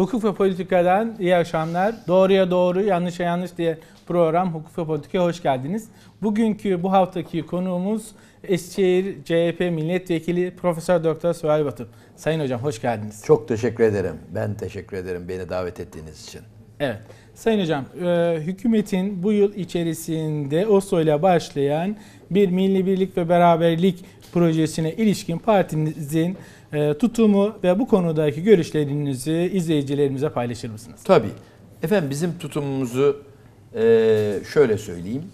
Hukuk ve Politika'dan iyi akşamlar. Doğruya doğru, yanlışa yanlış diye program Hukuk ve Politika'ya hoş geldiniz. Bugünkü bu haftaki konuğumuz Eskişehir CHP Milletvekili Profesör Doktor Suhal Batur. Sayın Hocam hoş geldiniz. Çok teşekkür ederim. Ben teşekkür ederim beni davet ettiğiniz için. Evet. Sayın Hocam, e, hükümetin bu yıl içerisinde Oslo ile başlayan bir milli birlik ve beraberlik projesine ilişkin partinizin tutumu ve bu konudaki görüşlerinizi izleyicilerimize paylaşır mısınız? Tabii. Efendim bizim tutumumuzu e, şöyle söyleyeyim.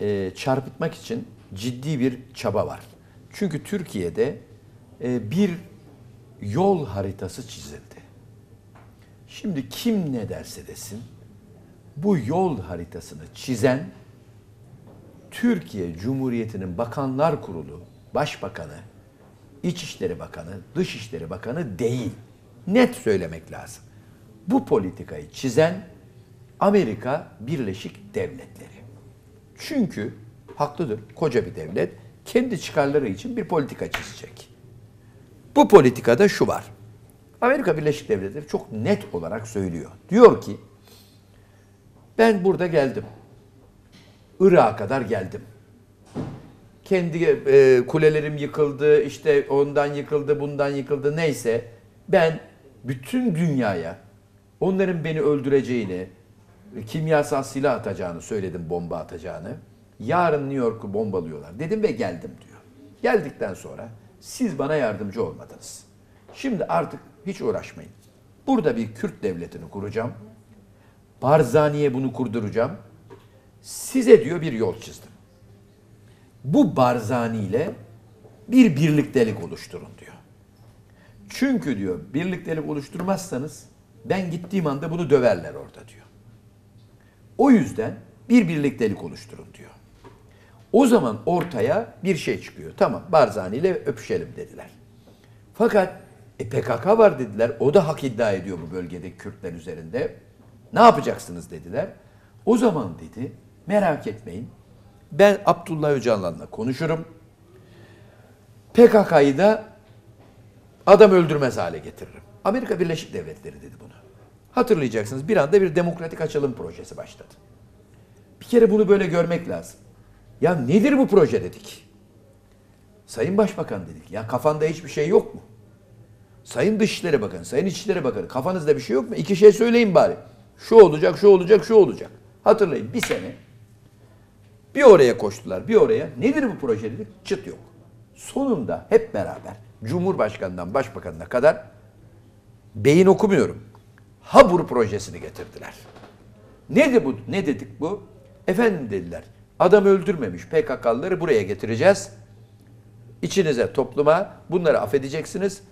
E, çarpıtmak için ciddi bir çaba var. Çünkü Türkiye'de e, bir yol haritası çizildi. Şimdi kim ne derse desin bu yol haritasını çizen Türkiye Cumhuriyeti'nin Bakanlar Kurulu Başbakanı, İçişleri Bakanı, Dışişleri Bakanı değil. Net söylemek lazım. Bu politikayı çizen Amerika Birleşik Devletleri. Çünkü haklıdır koca bir devlet kendi çıkarları için bir politika çizecek. Bu politikada şu var. Amerika Birleşik Devletleri çok net olarak söylüyor. Diyor ki ben burada geldim. Irak'a kadar geldim. Kendi e, kulelerim yıkıldı, işte ondan yıkıldı, bundan yıkıldı neyse. Ben bütün dünyaya onların beni öldüreceğini, kimyasal silah atacağını söyledim, bomba atacağını. Yarın New York'u bombalıyorlar dedim ve geldim diyor. Geldikten sonra siz bana yardımcı olmadınız. Şimdi artık hiç uğraşmayın. Burada bir Kürt devletini kuracağım. Barzani'ye bunu kurduracağım. Size diyor bir yol çizdim. Bu Barzani ile bir birliktelik oluşturun diyor. Çünkü diyor birliktelik oluşturmazsanız ben gittiğim anda bunu döverler orada diyor. O yüzden bir birliktelik oluşturun diyor. O zaman ortaya bir şey çıkıyor. Tamam Barzani ile öpüşelim dediler. Fakat e, PKK var dediler. O da hak iddia ediyor bu bölgedeki Kürtler üzerinde. Ne yapacaksınız dediler. O zaman dedi merak etmeyin. Ben Abdullah Öcalan'la konuşurum. PKK'yı da adam öldürmez hale getiririm. Amerika Birleşik Devletleri dedi bunu. Hatırlayacaksınız bir anda bir demokratik açılım projesi başladı. Bir kere bunu böyle görmek lazım. Ya nedir bu proje dedik. Sayın Başbakan dedik. Ya kafanda hiçbir şey yok mu? Sayın Dışişleri Bakanı, Sayın İçişleri Bakanı kafanızda bir şey yok mu? İki şey söyleyin bari. Şu olacak, şu olacak, şu olacak. Hatırlayın bir sene bir oraya koştular, bir oraya. Nedir bu proje dedik? Çıt yok. Sonunda hep beraber Cumhurbaşkanından Başbakanına kadar beyin okumuyorum. Habur projesini getirdiler. Nedir bu? Ne dedik bu? Efendim dediler. Adam öldürmemiş PKK'lıları buraya getireceğiz. İçinize, topluma bunları affedeceksiniz.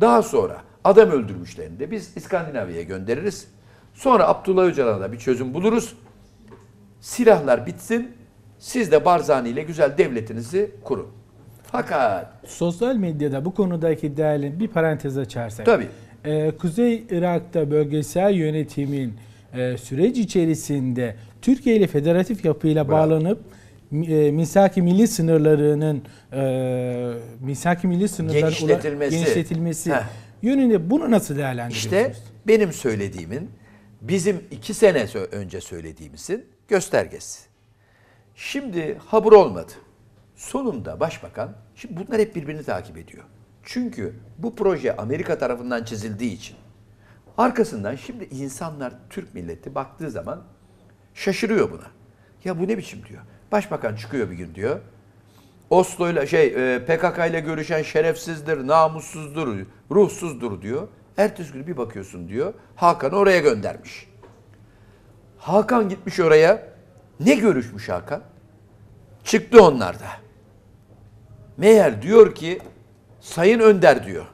Daha sonra adam öldürmüşlerini de biz İskandinavya'ya göndeririz. Sonra Abdullah Öcalan'a bir çözüm buluruz. Silahlar bitsin. Siz de Barzani ile güzel devletinizi kurun. Fakat Sosyal medyada bu konudaki değerli bir parantez açarsak. Tabii. Ee, Kuzey Irak'ta bölgesel yönetimin e, süreç içerisinde Türkiye ile federatif yapıyla Bravo. bağlanıp e, misaki milli sınırlarının e, misaki milli sınırların Genişletilmesi. genişletilmesi Heh. yönünde bunu nasıl değerlendiriyorsunuz? işte benim söylediğimin bizim iki sene önce söylediğimizin göstergesi. Şimdi habur olmadı. Sonunda başbakan, şimdi bunlar hep birbirini takip ediyor. Çünkü bu proje Amerika tarafından çizildiği için arkasından şimdi insanlar Türk milleti baktığı zaman şaşırıyor buna. Ya bu ne biçim diyor. Başbakan çıkıyor bir gün diyor. Oslo'yla şey e, PKK ile görüşen şerefsizdir, namussuzdur, ruhsuzdur diyor. Ertesi gün bir bakıyorsun diyor. Hakan'ı oraya göndermiş. Hakan gitmiş oraya. Ne görüşmüş Hakan? Çıktı onlarda. Meğer diyor ki Sayın Önder diyor.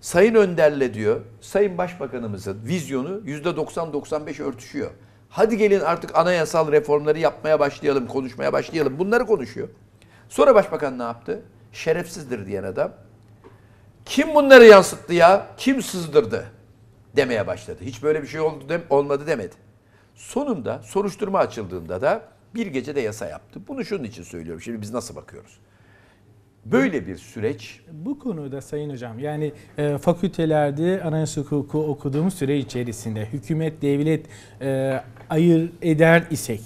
Sayın Önder'le diyor, Sayın Başbakanımızın vizyonu %90-95 örtüşüyor. Hadi gelin artık anayasal reformları yapmaya başlayalım, konuşmaya başlayalım. Bunları konuşuyor. Sonra Başbakan ne yaptı? Şerefsizdir diyen adam. Kim bunları yansıttı ya? Kim sızdırdı? Demeye başladı. Hiç böyle bir şey oldu dem olmadı demedi. Sonunda soruşturma açıldığında da bir gecede yasa yaptı. Bunu şunun için söylüyorum. Şimdi biz nasıl bakıyoruz? Böyle bir süreç Bu konuda Sayın Hocam yani e, fakültelerde anayasa hukuku okuduğumuz süre içerisinde hükümet devlet e, ayır eder isek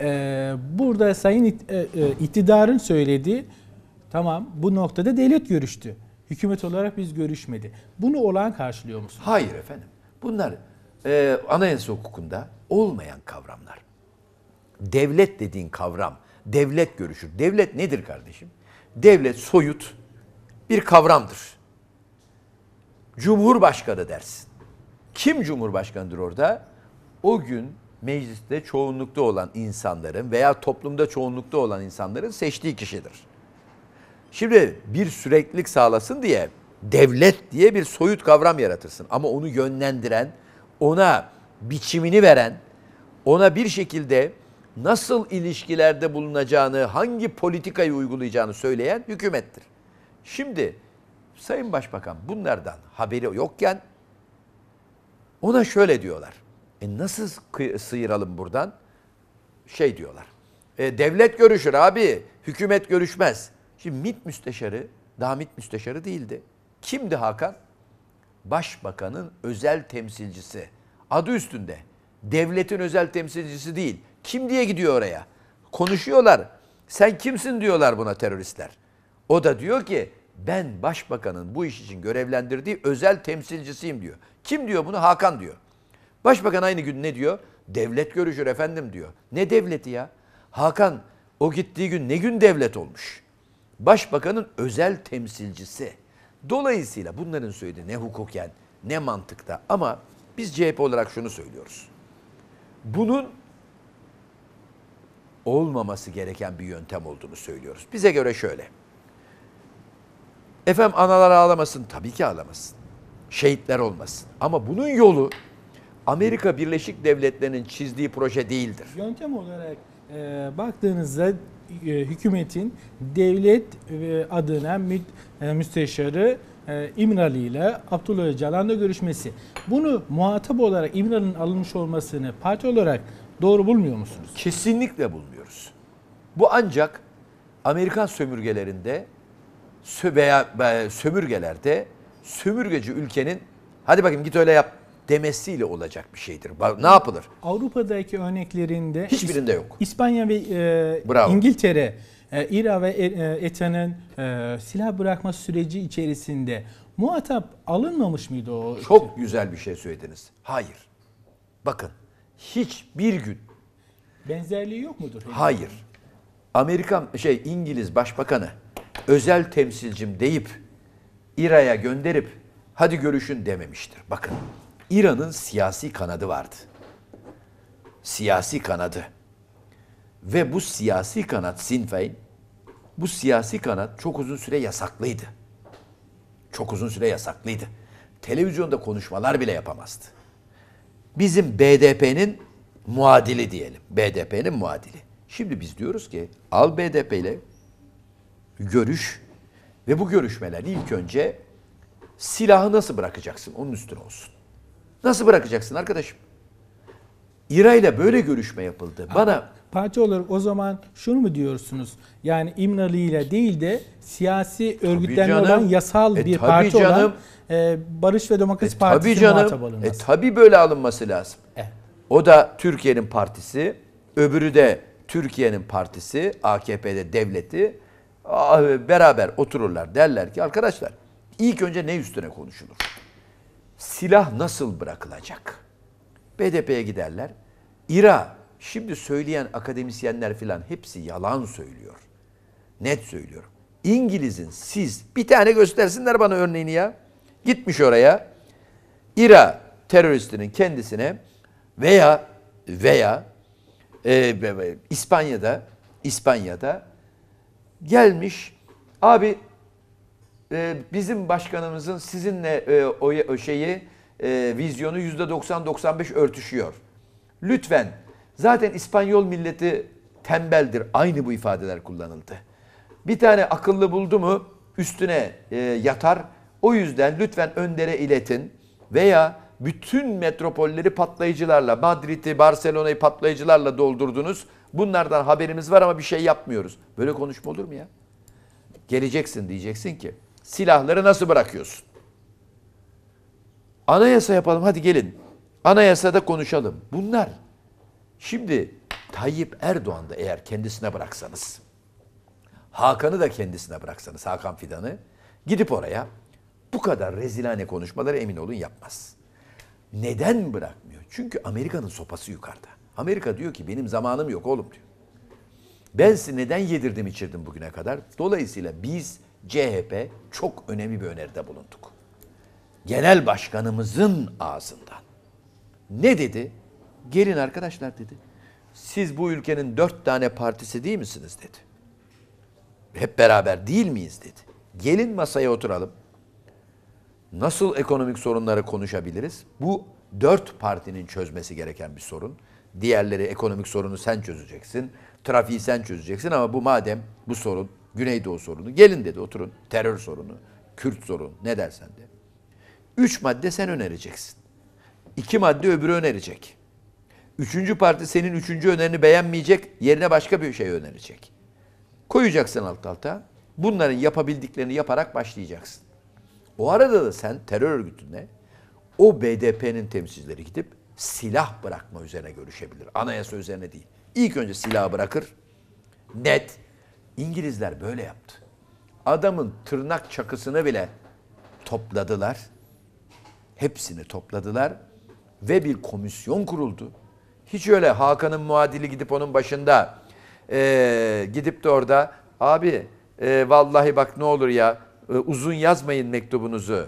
e, burada Sayın it- e, e, iktidarın söylediği tamam bu noktada devlet görüştü. Hükümet olarak biz görüşmedi. Bunu olan karşılıyor musun? Hayır efendim. Bunlar e, anayasa hukukunda olmayan kavramlar. Devlet dediğin kavram, devlet görüşür. Devlet nedir kardeşim? Devlet soyut bir kavramdır. Cumhurbaşkanı dersin. Kim cumhurbaşkanıdır orada? O gün mecliste çoğunlukta olan insanların veya toplumda çoğunlukta olan insanların seçtiği kişidir. Şimdi bir süreklilik sağlasın diye devlet diye bir soyut kavram yaratırsın. Ama onu yönlendiren, ona biçimini veren, ona bir şekilde nasıl ilişkilerde bulunacağını, hangi politikayı uygulayacağını söyleyen hükümettir. Şimdi Sayın Başbakan bunlardan haberi yokken ona şöyle diyorlar. E nasıl sıyıralım buradan? Şey diyorlar. E, devlet görüşür abi, hükümet görüşmez. Şimdi MİT müsteşarı, daha MİT müsteşarı değildi. Kimdi Hakan? Başbakanın özel temsilcisi. Adı üstünde. Devletin özel temsilcisi değil. Kim diye gidiyor oraya? Konuşuyorlar. Sen kimsin diyorlar buna teröristler. O da diyor ki ben başbakanın bu iş için görevlendirdiği özel temsilcisiyim diyor. Kim diyor bunu? Hakan diyor. Başbakan aynı gün ne diyor? Devlet görüşür efendim diyor. Ne devleti ya? Hakan o gittiği gün ne gün devlet olmuş? Başbakanın özel temsilcisi. Dolayısıyla bunların söylediği ne hukuken ne mantıkta ama biz CHP olarak şunu söylüyoruz. Bunun olmaması gereken bir yöntem olduğunu söylüyoruz. Bize göre şöyle. Efendim analar ağlamasın. Tabii ki ağlamasın. Şehitler olmasın. Ama bunun yolu Amerika Birleşik Devletleri'nin çizdiği proje değildir. Yöntem olarak e, baktığınızda hükümetin devlet e, adına e, müsteşarı e, İmralı ile Abdullah Öcalan'la görüşmesi. Bunu muhatap olarak İmralı'nın alınmış olmasını parti olarak doğru bulmuyor musunuz? Kesinlikle bulmuyoruz. Bu ancak Amerikan sömürgelerinde sö- veya e, sömürgelerde sömürgeci ülkenin hadi bakayım git öyle yap demesiyle olacak bir şeydir. Ne yapılır? Avrupa'daki örneklerinde Hiçbirinde yok. İspanya ve e, Bravo. İngiltere, e, İra ve e, e, ETA'nın e, silah bırakma süreci içerisinde muhatap alınmamış mıydı o? Çok güzel bir şey söylediniz. Hayır. Bakın hiçbir gün Benzerliği yok mudur? hayır. Amerikan şey İngiliz başbakanı özel temsilcim deyip İRA'ya gönderip hadi görüşün dememiştir. Bakın İran'ın siyasi kanadı vardı. Siyasi kanadı. Ve bu siyasi kanat Sinn Féin, bu siyasi kanat çok uzun süre yasaklıydı. Çok uzun süre yasaklıydı. Televizyonda konuşmalar bile yapamazdı. Bizim BDP'nin muadili diyelim. BDP'nin muadili. Şimdi biz diyoruz ki al BDP ile görüş ve bu görüşmeler ilk önce silahı nasıl bırakacaksın onun üstüne olsun. Nasıl bırakacaksın arkadaşım? İRA ile böyle görüşme yapıldı. Bana Parti olarak o zaman şunu mu diyorsunuz? Yani İmralı ile değil de siyasi örgütlenme olan yasal E, bir parti olan canım. e, Barış ve Demokrasi E, Partisi canım. muhatap E, alınması. tabii böyle alınması lazım. Evet. O da Türkiye'nin partisi, öbürü de Türkiye'nin partisi, AKP'de devleti beraber otururlar derler ki arkadaşlar ilk önce ne üstüne konuşulur? Silah nasıl bırakılacak? BDP'ye giderler. İRA, şimdi söyleyen akademisyenler filan hepsi yalan söylüyor. Net söylüyorum. İngiliz'in siz bir tane göstersinler bana örneğini ya. Gitmiş oraya. İRA teröristinin kendisine veya veya e, İspanya'da İspanya'da gelmiş abi e, bizim başkanımızın sizinle e, o, o şeyi e, vizyonu yüzde 90-95 örtüşüyor. Lütfen zaten İspanyol milleti tembeldir. Aynı bu ifadeler kullanıldı. Bir tane akıllı buldu mu üstüne e, yatar. O yüzden lütfen öndere iletin veya bütün metropolleri patlayıcılarla, Madrid'i, Barcelona'yı patlayıcılarla doldurdunuz. Bunlardan haberimiz var ama bir şey yapmıyoruz. Böyle konuşma olur mu ya? Geleceksin diyeceksin ki silahları nasıl bırakıyorsun? Anayasa yapalım hadi gelin. Anayasada konuşalım. Bunlar şimdi Tayyip Erdoğan da eğer kendisine bıraksanız Hakan'ı da kendisine bıraksanız Hakan Fidan'ı gidip oraya bu kadar rezilane konuşmaları emin olun yapmaz. Neden bırakmıyor? Çünkü Amerika'nın sopası yukarıda. Amerika diyor ki benim zamanım yok oğlum diyor. Ben sizi neden yedirdim içirdim bugüne kadar? Dolayısıyla biz CHP çok önemli bir öneride bulunduk. Genel başkanımızın ağzından. Ne dedi? Gelin arkadaşlar dedi. Siz bu ülkenin dört tane partisi değil misiniz dedi. Hep beraber değil miyiz dedi. Gelin masaya oturalım. Nasıl ekonomik sorunları konuşabiliriz? Bu dört partinin çözmesi gereken bir sorun. Diğerleri ekonomik sorunu sen çözeceksin. Trafiği sen çözeceksin ama bu madem bu sorun Güneydoğu sorunu gelin dedi oturun. Terör sorunu, Kürt sorunu ne dersen de. Üç madde sen önereceksin. İki madde öbürü önerecek. Üçüncü parti senin üçüncü önerini beğenmeyecek, yerine başka bir şey önerecek. Koyacaksın alt alta. Bunların yapabildiklerini yaparak başlayacaksın. O arada da sen terör örgütüne o BDP'nin temsilcileri gidip silah bırakma üzerine görüşebilir. Anayasa üzerine değil. İlk önce silahı bırakır. Net. İngilizler böyle yaptı. Adamın tırnak çakısını bile topladılar. Hepsini topladılar ve bir komisyon kuruldu. Hiç öyle Hakan'ın muadili gidip onun başında eee, gidip de orada abi eee, vallahi bak ne olur ya e, uzun yazmayın mektubunuzu.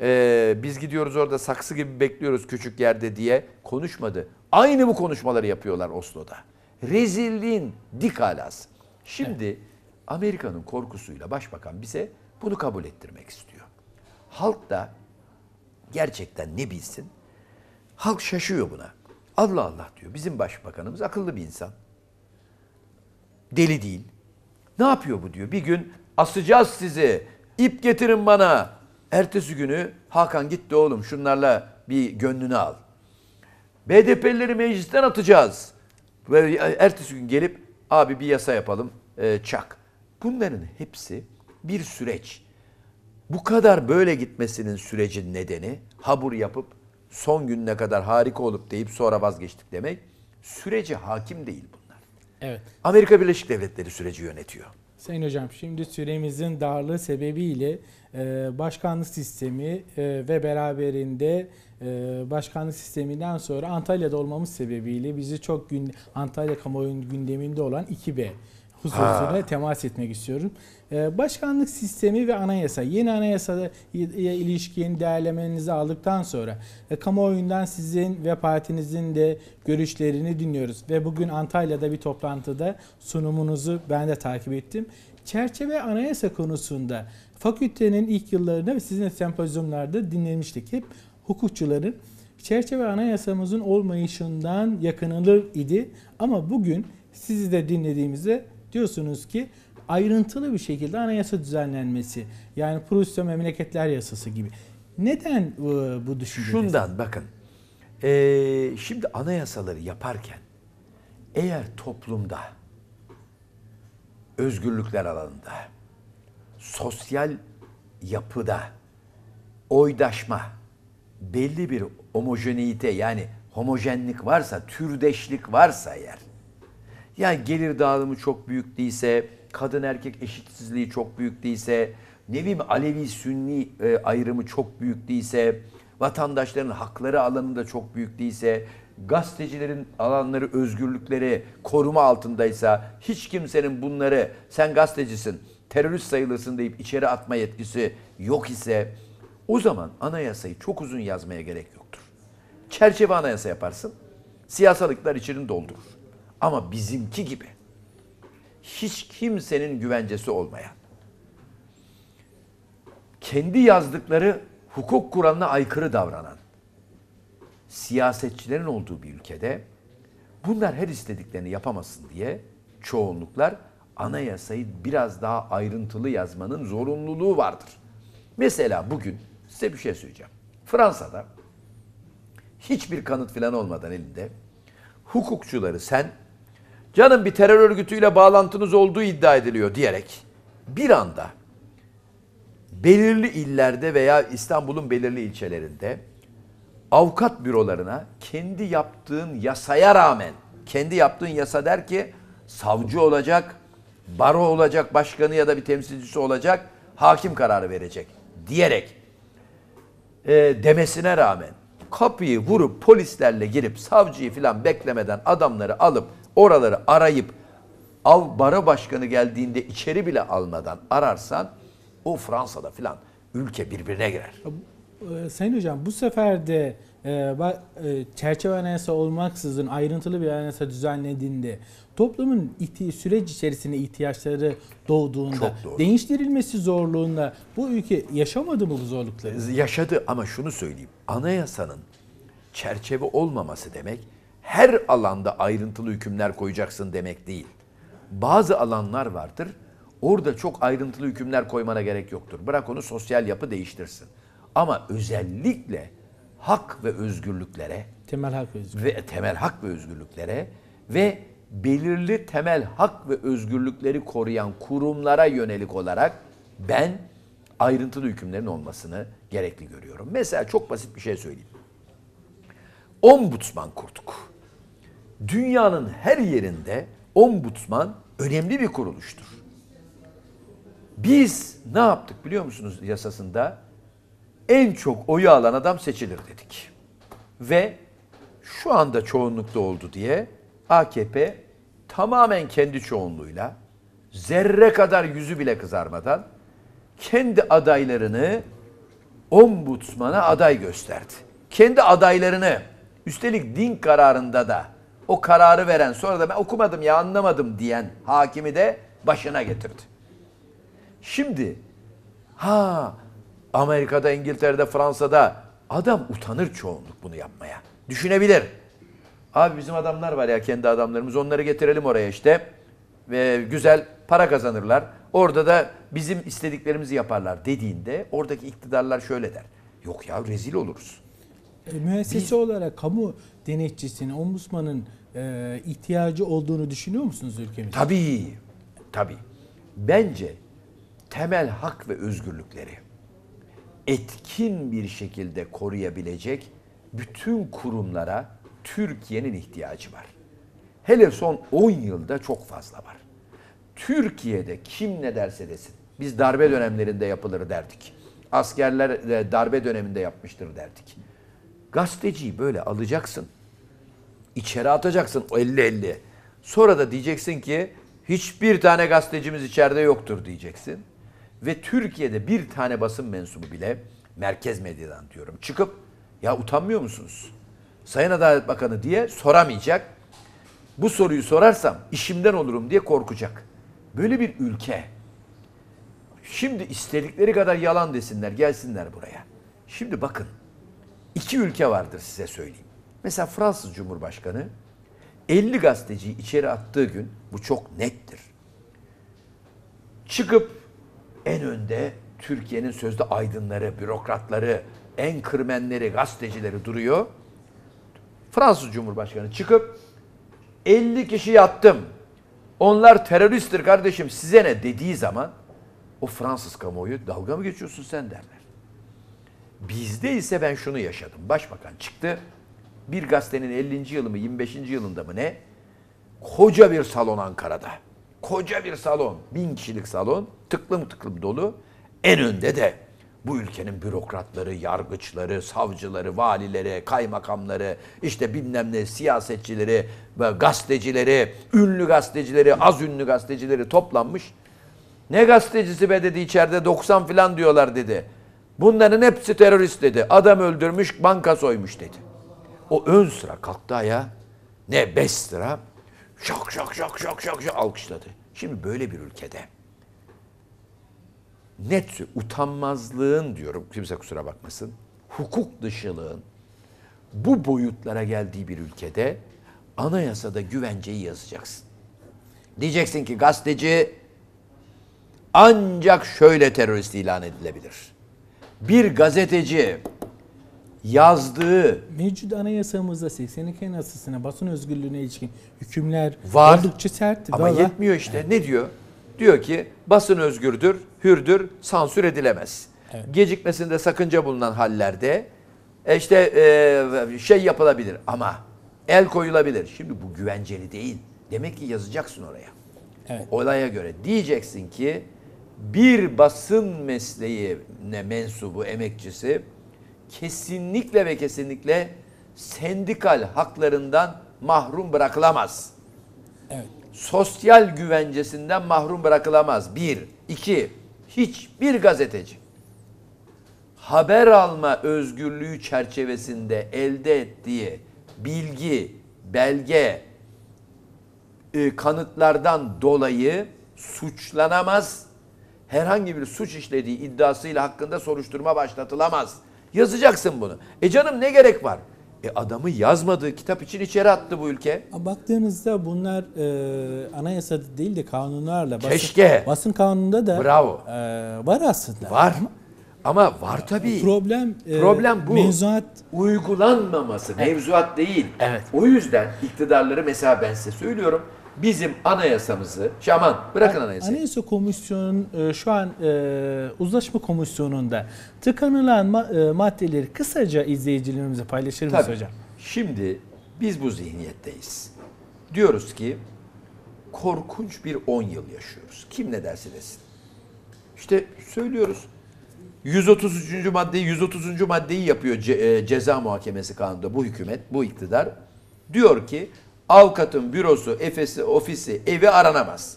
Eee, biz gidiyoruz orada saksı gibi bekliyoruz küçük yerde diye konuşmadı. Aynı bu konuşmaları yapıyorlar Oslo'da. Rezilliğin dik alası. Şimdi Amerika'nın korkusuyla başbakan bize bunu kabul ettirmek istiyor. Halk da gerçekten ne bilsin? Halk şaşıyor buna. Allah Allah diyor. Bizim başbakanımız akıllı bir insan. Deli değil. Ne yapıyor bu diyor. Bir gün asacağız sizi. İp getirin bana. Ertesi günü Hakan gitti oğlum şunlarla bir gönlünü al. BDP'lileri meclisten atacağız. Ve ertesi gün gelip abi bir yasa yapalım e, çak. Bunların hepsi bir süreç. Bu kadar böyle gitmesinin sürecin nedeni habur yapıp son gününe kadar harika olup deyip sonra vazgeçtik demek. Süreci hakim değil bunlar. Evet. Amerika Birleşik Devletleri süreci yönetiyor. Sayın Hocam şimdi süremizin darlığı sebebiyle e, başkanlık sistemi e, ve beraberinde e, başkanlık sisteminden sonra Antalya'da olmamız sebebiyle bizi çok gün Antalya kamuoyunun gündeminde olan 2B hususuna temas etmek istiyorum. E, başkanlık sistemi ve anayasa. Yeni anayasaya ilişkin değerlemenizi aldıktan sonra e, kamuoyundan sizin ve partinizin de görüşlerini dinliyoruz. Ve bugün Antalya'da bir toplantıda sunumunuzu ben de takip ettim. Çerçeve anayasa konusunda fakültenin ilk yıllarında ve sizin sempozyumlarda dinlemiştik. Hep hukukçuların çerçeve anayasamızın olmayışından yakınılır idi. Ama bugün sizi de dinlediğimizde diyorsunuz ki ayrıntılı bir şekilde anayasa düzenlenmesi. Yani Prusya Memleketler Yasası gibi. Neden e, bu düşünce? Şundan bakın. Ee, şimdi anayasaları yaparken eğer toplumda özgürlükler alanında, sosyal yapıda oydaşma, belli bir homojeneite yani homojenlik varsa, türdeşlik varsa eğer, yani gelir dağılımı çok büyük değilse, kadın erkek eşitsizliği çok büyük değilse, ne bileyim Alevi Sünni e, ayrımı çok büyük değilse, vatandaşların hakları alanında çok büyük değilse, gazetecilerin alanları, özgürlükleri koruma altındaysa, hiç kimsenin bunları sen gazetecisin, terörist sayılırsın deyip içeri atma yetkisi yok ise o zaman anayasayı çok uzun yazmaya gerek yoktur. Çerçeve anayasa yaparsın, siyasalıklar içini doldurur. Ama bizimki gibi hiç kimsenin güvencesi olmayan, kendi yazdıkları hukuk kuralına aykırı davranan siyasetçilerin olduğu bir ülkede bunlar her istediklerini yapamasın diye çoğunluklar anayasayı biraz daha ayrıntılı yazmanın zorunluluğu vardır. Mesela bugün size bir şey söyleyeceğim. Fransa'da hiçbir kanıt falan olmadan elinde hukukçuları sen canım bir terör örgütüyle bağlantınız olduğu iddia ediliyor diyerek bir anda belirli illerde veya İstanbul'un belirli ilçelerinde avukat bürolarına kendi yaptığın yasaya rağmen kendi yaptığın yasa der ki savcı olacak, baro olacak, başkanı ya da bir temsilcisi olacak, hakim kararı verecek diyerek e, demesine rağmen kapıyı vurup polislerle girip savcıyı falan beklemeden adamları alıp oraları arayıp av baro başkanı geldiğinde içeri bile almadan ararsan o Fransa'da falan ülke birbirine girer. Ee, Sayın Hocam bu sefer de e, e, çerçeve anayasa olmaksızın ayrıntılı bir anayasa düzenlediğinde toplumun ihti- süreç içerisinde ihtiyaçları doğduğunda değiştirilmesi zorluğunda bu ülke yaşamadı mı bu zorlukları? yaşadı ama şunu söyleyeyim. Anayasanın çerçeve olmaması demek her alanda ayrıntılı hükümler koyacaksın demek değil. Bazı alanlar vardır. Orada çok ayrıntılı hükümler koymana gerek yoktur. Bırak onu sosyal yapı değiştirsin. Ama özellikle hak ve özgürlüklere Temel hak ve özgürlük. ve temel hak ve özgürlüklere ve belirli temel hak ve özgürlükleri koruyan kurumlara yönelik olarak ben ayrıntılı hükümlerin olmasını gerekli görüyorum. Mesela çok basit bir şey söyleyeyim. Ombudsman kurduk. Dünyanın her yerinde ombudsman önemli bir kuruluştur. Biz ne yaptık biliyor musunuz yasasında? En çok oyu alan adam seçilir dedik. Ve şu anda çoğunlukta oldu diye AKP tamamen kendi çoğunluğuyla zerre kadar yüzü bile kızarmadan kendi adaylarını ombudsmana aday gösterdi. Kendi adaylarını üstelik din kararında da o kararı veren sonra da ben okumadım ya anlamadım diyen hakimi de başına getirdi. Şimdi ha Amerika'da, İngiltere'de, Fransa'da adam utanır çoğunluk bunu yapmaya. Düşünebilir. Abi bizim adamlar var ya kendi adamlarımız onları getirelim oraya işte. Ve güzel para kazanırlar. Orada da bizim istediklerimizi yaparlar dediğinde oradaki iktidarlar şöyle der. Yok ya rezil oluruz. E, müessese olarak kamu denetçisinin, ombudsmanın e, ihtiyacı olduğunu düşünüyor musunuz ülkemizde? Tabii, tabii. Bence temel hak ve özgürlükleri etkin bir şekilde koruyabilecek bütün kurumlara Türkiye'nin ihtiyacı var. Hele son 10 yılda çok fazla var. Türkiye'de kim ne derse desin. Biz darbe dönemlerinde yapılır derdik. Askerler de darbe döneminde yapmıştır derdik. Gazeteciyi böyle alacaksın. İçeri atacaksın o 50-50. Sonra da diyeceksin ki hiçbir tane gazetecimiz içeride yoktur diyeceksin. Ve Türkiye'de bir tane basın mensubu bile merkez medyadan diyorum çıkıp ya utanmıyor musunuz? Sayın Adalet Bakanı diye soramayacak. Bu soruyu sorarsam işimden olurum diye korkacak. Böyle bir ülke. Şimdi istedikleri kadar yalan desinler gelsinler buraya. Şimdi bakın iki ülke vardır size söyleyeyim. Mesela Fransız Cumhurbaşkanı 50 gazeteciyi içeri attığı gün bu çok nettir. Çıkıp en önde Türkiye'nin sözde aydınları, bürokratları, en kırmenleri, gazetecileri duruyor. Fransız Cumhurbaşkanı çıkıp 50 kişi yattım. Onlar teröristtir kardeşim size ne dediği zaman o Fransız kamuoyu dalga mı geçiyorsun sen derler. Bizde ise ben şunu yaşadım. Başbakan çıktı. Bir gazetenin 50. yılı mı 25. yılında mı ne? Koca bir salon Ankara'da. Koca bir salon. Bin kişilik salon. Tıklım tıklım dolu. En önde de bu ülkenin bürokratları, yargıçları, savcıları, valileri, kaymakamları, işte bilmem ne siyasetçileri, gazetecileri, ünlü gazetecileri, az ünlü gazetecileri toplanmış. Ne gazetecisi be dedi içeride 90 falan diyorlar dedi. Bunların hepsi terörist dedi. Adam öldürmüş, banka soymuş dedi. O ön sıra kalktı ayağa. Ne 5 sıra şak şak şak şak şak şak alkışladı. Şimdi böyle bir ülkede net utanmazlığın diyorum kimse kusura bakmasın. Hukuk dışılığın bu boyutlara geldiği bir ülkede anayasada güvenceyi yazacaksın. Diyeceksin ki gazeteci ancak şöyle terörist ilan edilebilir. Bir gazeteci yazdığı Mevcut anayasamızda 82 Anayasası'na basın özgürlüğüne ilişkin hükümler Var. oldukça sert. ama Valla- yetmiyor işte. Ne diyor? Diyor ki basın özgürdür, hürdür, sansür edilemez. Evet. Gecikmesinde sakınca bulunan hallerde e, işte e, şey yapılabilir ama el koyulabilir. Şimdi bu güvenceli değil. Demek ki yazacaksın oraya. Evet. Olaya göre diyeceksin ki bir basın mesleğine mensubu emekçisi kesinlikle ve kesinlikle sendikal haklarından mahrum bırakılamaz. Evet. Sosyal güvencesinden mahrum bırakılamaz. Bir. iki Hiçbir gazeteci haber alma özgürlüğü çerçevesinde elde ettiği bilgi, belge, e, kanıtlardan dolayı suçlanamaz. Herhangi bir suç işlediği iddiasıyla hakkında soruşturma başlatılamaz. Yazacaksın bunu. E canım ne gerek var? E adamı yazmadığı kitap için içeri attı bu ülke. Baktığınızda bunlar e, anayasada değil de kanunlarla. Basın, Keşke. Basın kanununda da Bravo. e, var aslında. Var. Ama var tabii. Problem, e, Problem bu. Mevzuat Uygulanmaması, mevzuat değil. Evet. O yüzden iktidarları mesela ben size söylüyorum. Bizim anayasamızı, şaman bırakın anayasayı. Anayasa Komisyonu'nun e, şu an e, uzlaşma komisyonunda tıkanılan ma- e, maddeleri kısaca izleyicilerimize paylaşır mısınız Tabii. hocam? Şimdi biz bu zihniyetteyiz. Diyoruz ki korkunç bir 10 yıl yaşıyoruz. Kim ne derse desin. İşte söylüyoruz. 133. maddeyi 130. maddeyi yapıyor ce- e, ceza muhakemesi kanunda bu hükümet, bu iktidar. Diyor ki avukatın bürosu, efesi, ofisi, evi aranamaz.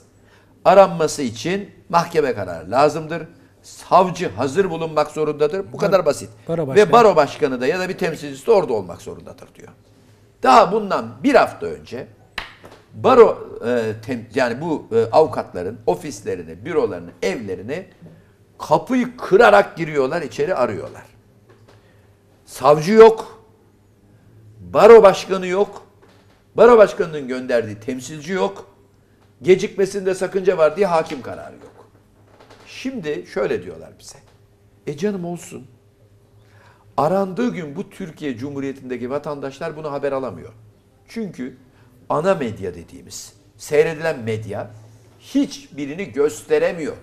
Aranması için mahkeme kararı lazımdır. Savcı hazır bulunmak zorundadır. Bu kadar basit. baro Ve baro başkanı da ya da bir temsilcisi de orada olmak zorundadır diyor. Daha bundan bir hafta önce baro e, tem- yani bu e, avukatların ofislerini, bürolarını, evlerini kapıyı kırarak giriyorlar, içeri arıyorlar. Savcı yok. Baro başkanı yok. Baro başkanının gönderdiği temsilci yok. Gecikmesinde sakınca var diye hakim kararı yok. Şimdi şöyle diyorlar bize. E canım olsun. Arandığı gün bu Türkiye Cumhuriyeti'ndeki vatandaşlar bunu haber alamıyor. Çünkü ana medya dediğimiz, seyredilen medya hiçbirini gösteremiyor.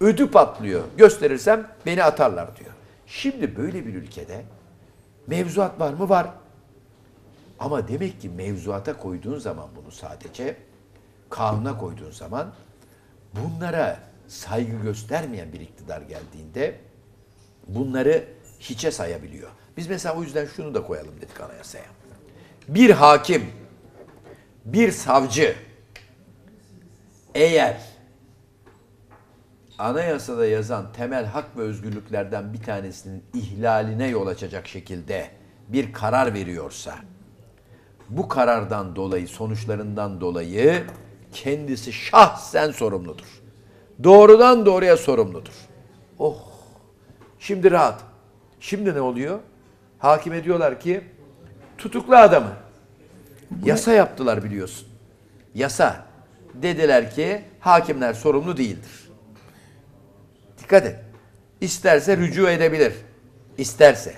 Ödü patlıyor. Gösterirsem beni atarlar diyor. Şimdi böyle bir ülkede mevzuat var mı? Var. Ama demek ki mevzuata koyduğun zaman bunu sadece kanuna koyduğun zaman bunlara saygı göstermeyen bir iktidar geldiğinde bunları hiçe sayabiliyor. Biz mesela o yüzden şunu da koyalım dedik anayasaya. Bir hakim, bir savcı eğer anayasada yazan temel hak ve özgürlüklerden bir tanesinin ihlaline yol açacak şekilde bir karar veriyorsa bu karardan dolayı, sonuçlarından dolayı kendisi şahsen sorumludur. Doğrudan doğruya sorumludur. Oh! Şimdi rahat. Şimdi ne oluyor? Hakime diyorlar ki tutukla adamı. Yasa yaptılar biliyorsun. Yasa. Dediler ki hakimler sorumlu değildir. Dikkat et. İsterse rücu edebilir. İsterse.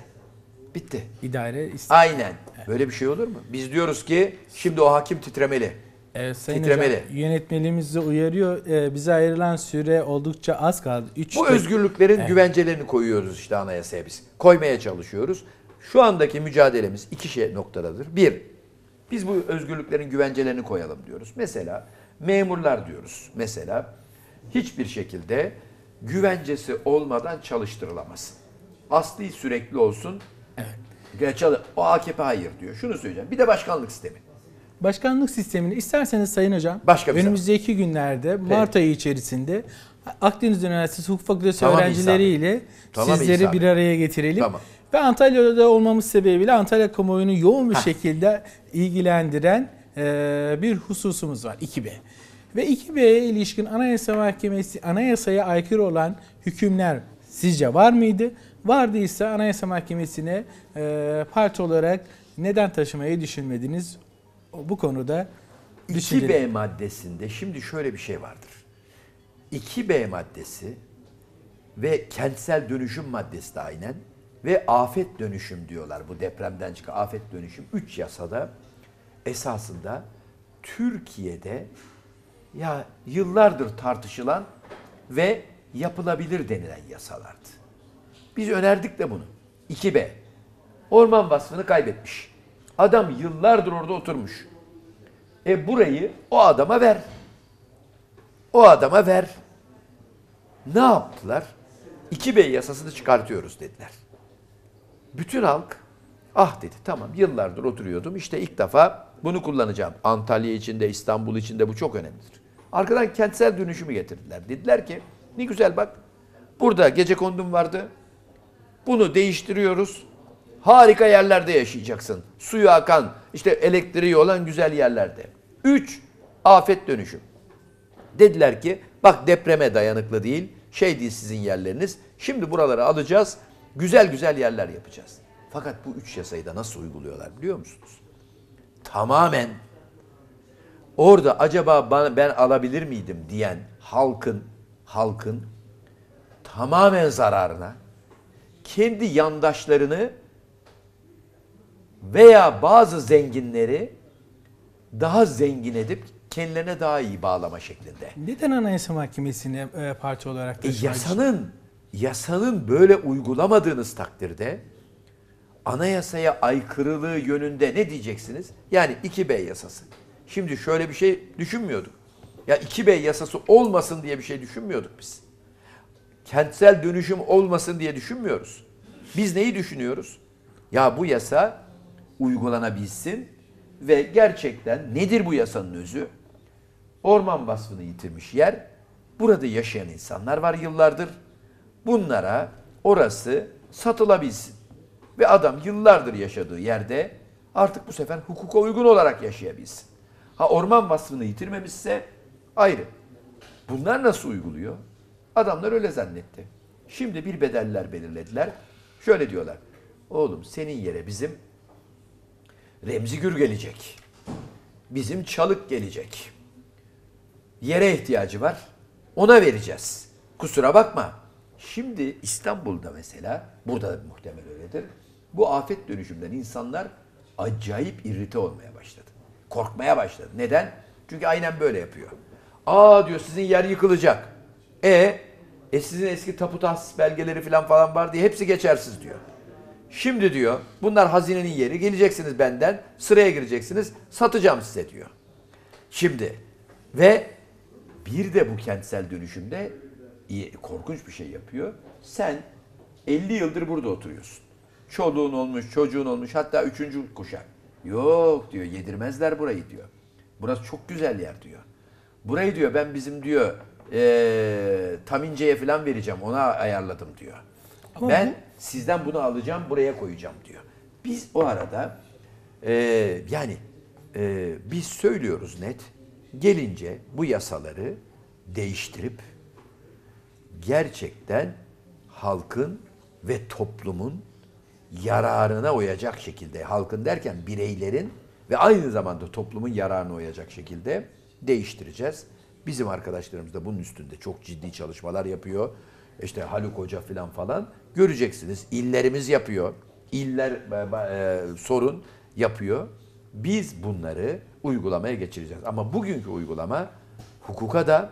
Bitti. İdare ist- Aynen. Böyle bir şey olur mu? Biz diyoruz ki şimdi o hakim titremeli. Evet, Sayın Titremeli. Hocam, yönetmenimiz de uyarıyor. Ee, bize ayrılan süre oldukça az kaldı. Üç Bu özgürlüklerin Evet. güvencelerini koyuyoruz işte anayasaya biz. Koymaya çalışıyoruz. Şu andaki mücadelemiz iki şey noktadadır. Bir, biz bu özgürlüklerin güvencelerini koyalım diyoruz. Mesela memurlar diyoruz. Mesela hiçbir şekilde güvencesi olmadan çalıştırılamaz. Asli sürekli olsun. Evet. Çalı o AKP hayır diyor. Şunu söyleyeceğim. Bir de başkanlık sistemi. Başkanlık sistemini isterseniz Sayın Hocam Başka önümüzdeki günlerde Mart ayı içerisinde Akdeniz Üniversitesi Hukuk Fakültesi Tamam, öğrencileriyle Tamam, sizleri bir araya getirelim. Tamam. Ve Antalya'da olmamız sebebiyle Antalya kamuoyunu yoğun bir şekilde ilgilendiren e, bir hususumuz var 2B. Ve 2B'ye ilişkin Anayasa Mahkemesi anayasaya aykırı olan hükümler sizce var mıydı? Vardıysa Anayasa Mahkemesi'ne e, parti olarak neden taşımayı düşünmediniz? Bu konuda düşünceler. 2B maddesinde şimdi şöyle bir şey vardır. 2B maddesi ve kentsel dönüşüm maddesi de aynen ve afet dönüşüm diyorlar bu depremden çıkan afet dönüşüm 3 yasada esasında Türkiye'de ya yıllardır tartışılan ve yapılabilir denilen yasalardı. Biz önerdik de bunu. 2B. Orman vasfını kaybetmiş. Adam yıllardır orada oturmuş. E burayı o adama ver. O adama ver. Ne yaptılar? 2B yasasını çıkartıyoruz dediler. Bütün halk ah dedi tamam yıllardır oturuyordum işte ilk defa bunu kullanacağım. Antalya içinde İstanbul içinde bu çok önemlidir. Arkadan kentsel dönüşümü getirdiler. Dediler ki ne güzel bak burada gece kondum vardı. Bunu değiştiriyoruz. Harika yerlerde yaşayacaksın. Suyu akan, işte elektriği olan güzel yerlerde. 3. Afet dönüşüm. Dediler ki bak depreme dayanıklı değil, şey değil sizin yerleriniz. Şimdi buraları alacağız, güzel güzel yerler yapacağız. Fakat bu üç yasayı da nasıl uyguluyorlar biliyor musunuz? Tamamen orada acaba bana, ben alabilir miydim diyen halkın halkın tamamen zararına kendi yandaşlarını veya bazı zenginleri daha zengin edip kendilerine daha iyi bağlama şeklinde. Neden Anayasa Mahkemesi'ne e, parça olarak E, yasanın yasanın böyle uygulamadığınız takdirde anayasaya aykırılığı yönünde ne diyeceksiniz? Yani 2B yasası. Şimdi şöyle bir şey düşünmüyorduk. Ya 2B yasası olmasın diye bir şey düşünmüyorduk biz. Kentsel dönüşüm olmasın diye düşünmüyoruz. Biz neyi düşünüyoruz? Ya bu yasa uygulanabilsin ve gerçekten nedir bu yasanın özü? Orman vasfını yitirmiş yer. Burada yaşayan insanlar var yıllardır. Bunlara orası satılabilsin. Ve adam yıllardır yaşadığı yerde artık bu sefer hukuka uygun olarak yaşayabilsin. Ha orman vasfını yitirmemişse ayrı. Bunlar nasıl uyguluyor? Adamlar öyle zannetti. Şimdi bir bedeller belirlediler. Şöyle diyorlar. Oğlum senin yere bizim Remzi Gür gelecek. Bizim Çalık gelecek. Yere ihtiyacı var. Ona vereceğiz. Kusura bakma. Şimdi İstanbul'da mesela, burada da muhtemel öyledir. Bu afet dönüşümden insanlar acayip irrite olmaya başladı. Korkmaya başladı. Neden? Çünkü aynen böyle yapıyor. Aa diyor sizin yer yıkılacak. E, e sizin eski tapu tahsis belgeleri falan falan var diye hepsi geçersiz diyor. Şimdi diyor bunlar hazinenin yeri geleceksiniz benden sıraya gireceksiniz satacağım size diyor. Şimdi ve bir de bu kentsel dönüşümde korkunç bir şey yapıyor. Sen 50 yıldır burada oturuyorsun. Çoluğun olmuş, çocuğun olmuş hatta üçüncü kuşak. Yok diyor yedirmezler burayı diyor. Burası çok güzel yer diyor. Burayı diyor ben bizim diyor eee Tamince'ye falan vereceğim ona ayarladım diyor. Ama ben bu- sizden bunu alacağım buraya koyacağım diyor. Biz o arada eee, yani eee, biz söylüyoruz net gelince bu yasaları değiştirip gerçekten halkın ve toplumun yararına uyacak şekilde halkın derken bireylerin ve aynı zamanda toplumun yararına uyacak şekilde değiştireceğiz. Bizim arkadaşlarımız da bunun üstünde çok ciddi çalışmalar yapıyor. İşte Haluk Hoca falan falan göreceksiniz. İllerimiz yapıyor. İller e, e, sorun yapıyor. Biz bunları uygulamaya geçireceğiz. Ama bugünkü uygulama hukuka da,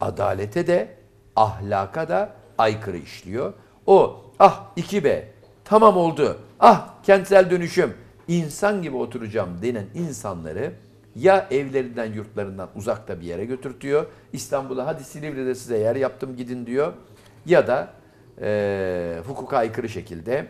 adalete de, ahlaka da aykırı işliyor. O ah 2B tamam oldu. Ah kentsel dönüşüm insan gibi oturacağım denen insanları ya evlerinden yurtlarından uzakta bir yere götürtüyor. İstanbul'a hadi Silivri'de size yer yaptım gidin diyor. Ya da e, hukuka aykırı şekilde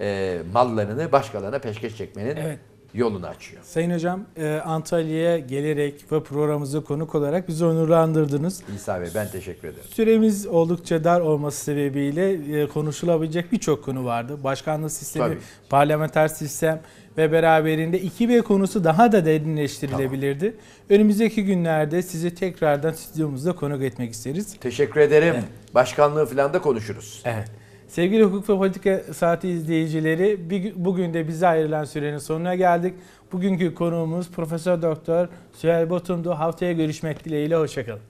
e, mallarını başkalarına peşkeş çekmenin Evet. yolunu açıyor. Sayın Hocam e, Antalya'ya gelerek ve programımıza konuk olarak bizi onurlandırdınız. İsa Bey ben teşekkür ederim. Süremiz oldukça dar olması sebebiyle e, konuşulabilecek birçok konu vardı. Başkanlık sistemi, Tabii. parlamenter sistem ve beraberinde 2B konusu daha da derinleştirilebilirdi. Önümüzdeki günlerde sizi tekrardan stüdyomuzda konuk etmek isteriz. Teşekkür ederim. Evet. Başkanlığı falan da konuşuruz. Evet. Sevgili hukuk ve politika saati izleyicileri, bir- bugün de bize ayrılan sürenin sonuna geldik. Bugünkü konuğumuz Profesör Doktor Süheyl Botum'du. Haftaya görüşmek dileğiyle. Hoşçakalın.